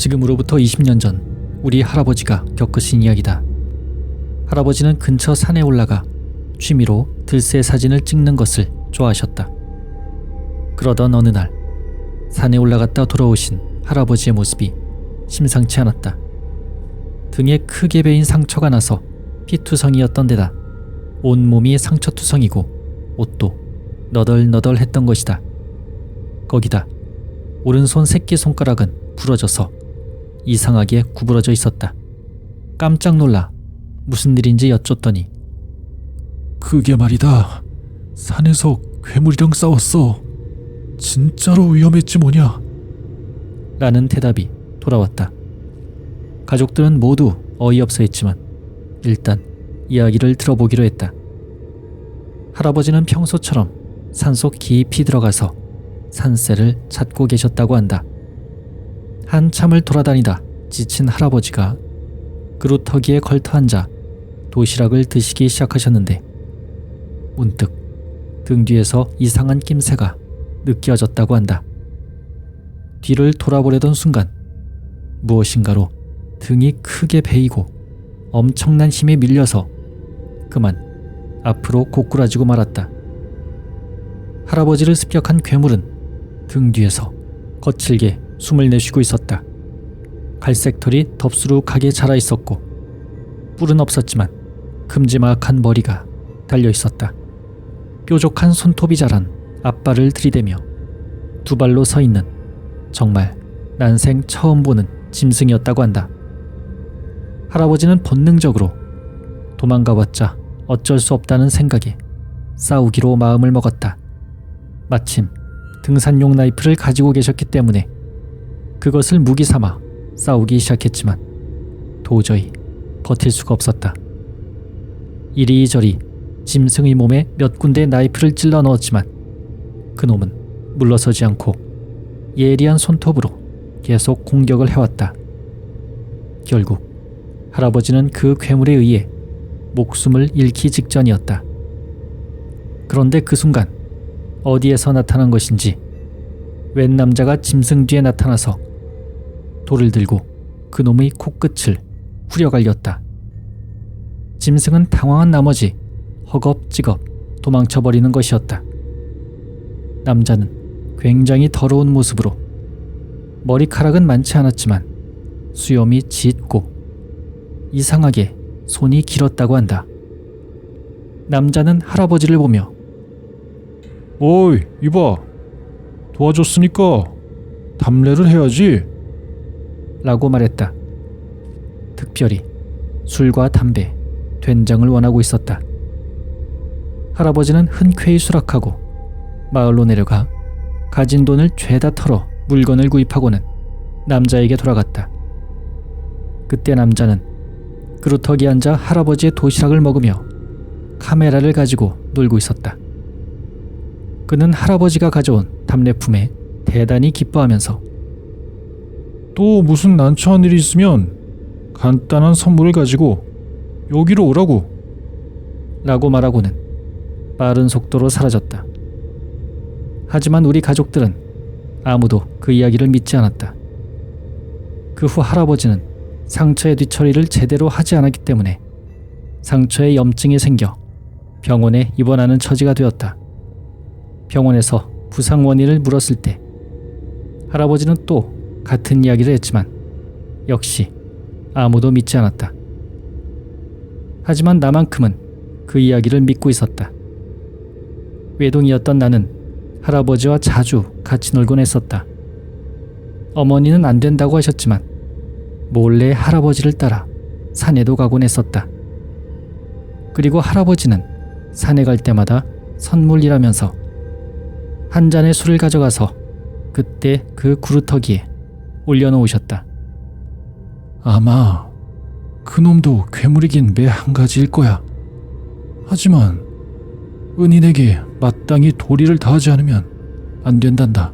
지금으로부터 20년 전 우리 할아버지가 겪으신 이야기다. 할아버지는 근처 산에 올라가 취미로 들새 사진을 찍는 것을 좋아하셨다. 그러던 어느 날 산에 올라갔다 돌아오신 할아버지의 모습이 심상치 않았다. 등에 크게 베인 상처가 나서 피투성이었던 데다 온몸이 상처투성이고 옷도 너덜너덜했던 것이다. 거기다 오른손 새끼손가락은 부러져서 이상하게 구부러져 있었다. 깜짝 놀라 무슨 일인지 여쭙더니 그게 말이다. 산에서 괴물이랑 싸웠어. 진짜로 위험했지 뭐냐. 라는 대답이 돌아왔다. 가족들은 모두 어이없어 했지만 일단 이야기를 들어보기로 했다. 할아버지는 평소처럼 산속 깊이 들어가서 산새를 찾고 계셨다고 한다. 한참을 돌아다니다 지친 할아버지가 그루터기에 걸터 앉아 도시락을 드시기 시작하셨는데 문득 등 뒤에서 이상한 낌새가 느껴졌다고 한다. 뒤를 돌아보려던 순간 무엇인가로 등이 크게 베이고 엄청난 힘에 밀려서 그만 앞으로 고꾸라지고 말았다. 할아버지를 습격한 괴물은 등 뒤에서 거칠게 숨을 내쉬고 있었다. 갈색 털이 덥수룩하게 자라 있었고 뿔은 없었지만 큼지막한 머리가 달려 있었다. 뾰족한 손톱이 자란 앞발을 들이대며 두 발로 서 있는 정말 난생 처음 보는 짐승이었다고 한다. 할아버지는 본능적으로 도망가봤자 어쩔 수 없다는 생각에 싸우기로 마음을 먹었다. 마침 등산용 나이프를 가지고 계셨기 때문에 그것을 무기 삼아 싸우기 시작했지만 도저히 버틸 수가 없었다. 이리저리 짐승의 몸에 몇 군데 나이프를 찔러 넣었지만 그놈은 물러서지 않고 예리한 손톱으로 계속 공격을 해왔다. 결국 할아버지는 그 괴물에 의해 목숨을 잃기 직전이었다. 그런데 그 순간 어디에서 나타난 것인지 웬 남자가 짐승 뒤에 나타나서 돌을 들고 그놈의 코끝을 후려갈렸다. 짐승은 당황한 나머지 허겁지겁 도망쳐버리는 것이었다. 남자는 굉장히 더러운 모습으로 머리카락은 많지 않았지만 수염이 짙고 이상하게 손이 길었다고 한다. 남자는 할아버지를 보며 어이, 이봐. 도와줬으니까 담례를 해야지. 라고 말했다. 특별히 술과 담배, 된장을 원하고 있었다. 할아버지는 흔쾌히 수락하고 마을로 내려가 가진 돈을 죄다 털어 물건을 구입하고는 남자에게 돌아갔다. 그때 남자는 그루터기 앉아 할아버지의 도시락을 먹으며 카메라를 가지고 놀고 있었다. 그는 할아버지가 가져온 답례품에 대단히 기뻐하면서 또 무슨 난처한 일이 있으면 간단한 선물을 가지고 여기로 오라고. 라고 말하고는 빠른 속도로 사라졌다. 하지만 우리 가족들은 아무도 그 이야기를 믿지 않았다. 그 후 할아버지는 상처의 뒤처리를 제대로 하지 않았기 때문에 상처에 염증이 생겨 병원에 입원하는 처지가 되었다. 병원에서 부상 원인을 물었을 때 할아버지는 또 같은 이야기를 했지만 역시 아무도 믿지 않았다. 하지만 나만큼은 그 이야기를 믿고 있었다. 외동이었던 나는 할아버지와 자주 같이 놀곤 했었다. 어머니는 안 된다고 하셨지만 몰래 할아버지를 따라 산에도 가곤 했었다. 그리고 할아버지는 산에 갈 때마다 선물이라면서 한 잔의 술을 가져가서 그때 그 구루터기에 올려놓으셨다. 아마 그놈도 괴물이긴 매 한 가지일 거야. 하지만 은인에게 마땅히 도리를 다하지 않으면 안 된단다.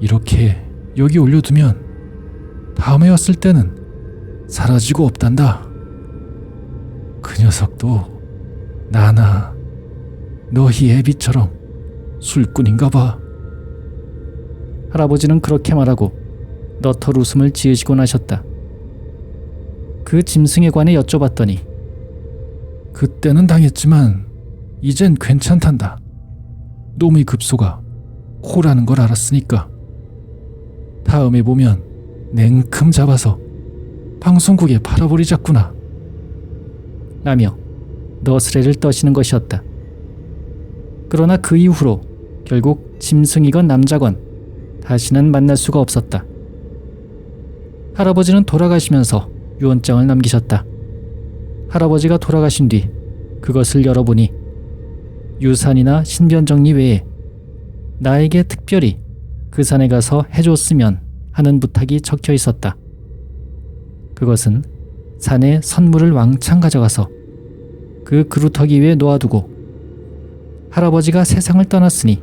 이렇게 여기 올려두면 다음에 왔을 때는 사라지고 없단다. 그 녀석도 나나 너희 애비처럼 술꾼인가 봐. 할아버지는 그렇게 말하고 너털 웃음을 지으시곤 하셨다. 그 짐승에 관해 여쭤봤더니 그때는 당했지만 이젠 괜찮단다. 놈의 급소가 코라는 걸 알았으니까. 다음에 보면 냉큼 잡아서 방송국에 팔아버리자꾸나. 라며 너스레를 떠시는 것이었다. 그러나 그 이후로 결국 짐승이건 남자건 다시는 만날 수가 없었다. 할아버지는 돌아가시면서 유언장을 남기셨다. 할아버지가 돌아가신 뒤 그것을 열어보니 유산이나 신변 정리 외에 나에게 특별히 그 산에 가서 해줬으면 하는 부탁이 적혀 있었다. 그것은 산에 선물을 왕창 가져가서 그 그루터기 위에 놓아두고 할아버지가 세상을 떠났으니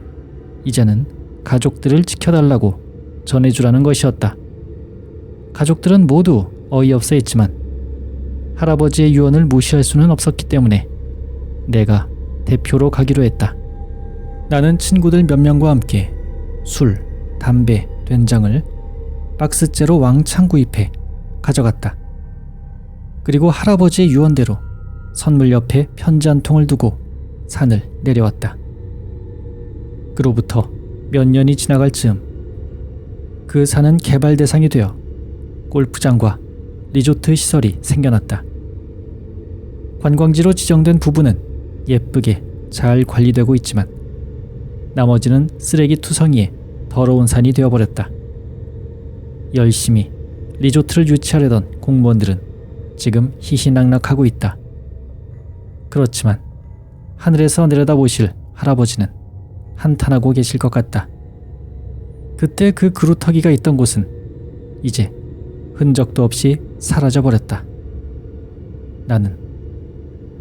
이제는 가족들을 지켜달라고 전해주라는 것이었다. 가족들은 모두 어이없어 했지만 할아버지의 유언을 무시할 수는 없었기 때문에 내가 대표로 가기로 했다. 나는 친구들 몇 명과 함께 술, 담배, 된장을 박스째로 왕창 구입해 가져갔다. 그리고 할아버지의 유언대로 선물 옆에 편지 한 통을 두고 산을 내려왔다. 그로부터 몇 년이 지나갈 즈음 그 산은 개발 대상이 되어 골프장과 리조트 시설이 생겨났다. 관광지로 지정된 부분은 예쁘게 잘 관리되고 있지만 나머지는 쓰레기 투성이에 더러운 산이 되어버렸다. 열심히 리조트를 유치하려던 공무원들은 지금 희희낙낙하고 있다. 그렇지만 하늘에서 내려다보실 할아버지는 한탄하고 계실 것 같다. 그때 그 그루터기가 있던 곳은 이제 흔적도 없이 사라져 버렸다. 나는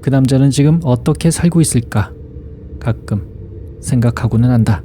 그 남자는 지금 어떻게 살고 있을까 가끔 생각하고는 한다.